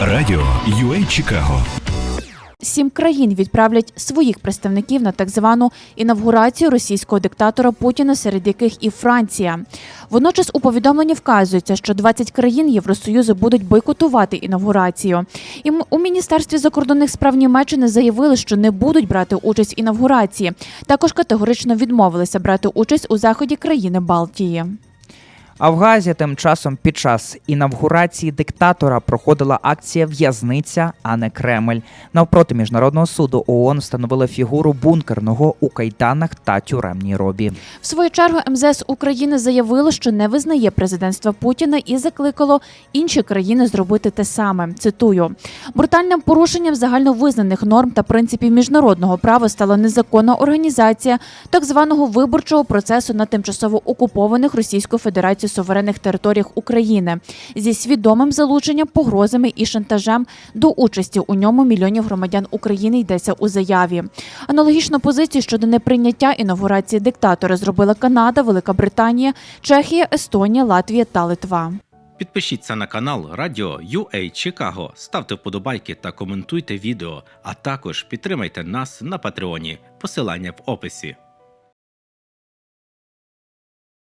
Радіо UA Чикаго. Сім країн відправлять своїх представників на так звану інавгурацію російського диктатора Путіна, серед яких і Франція. Водночас у повідомленні вказується, що 20 країн Євросоюзу будуть бойкотувати інавгурацію. І у міністерстві закордонних справ Німеччини заявили, що не будуть брати участь в інавгурації. Також категорично відмовилися брати участь у заході країни Балтії. А в Газі тим часом під час інавгурації диктатора проходила акція В'язниця, а не Кремль. Навпроти міжнародного суду ООН встановили фігуру бункерного у кайданах та тюремній робі. В свою чергу МЗС України заявило, що не визнає президентства Путіна і закликало інші країни зробити те саме. Цитую: брутальним порушенням загальновизнаних норм та принципів міжнародного права стала незаконна організація так званого виборчого процесу на тимчасово окупованих Російською Федерацією суверенних територіях України зі свідомим залученням, погрозами і шантажем до участі у ньому мільйонів громадян України йдеться у заяві. Аналогічну позицію щодо неприйняття інаугурації диктатора зробила Канада, Велика Британія, Чехія, Естонія, Латвія та Литва. Підпишіться на канал Радіо UA Чикаго, ставте вподобайки та коментуйте відео, а також підтримайте нас на Патреоні. Посилання в описі.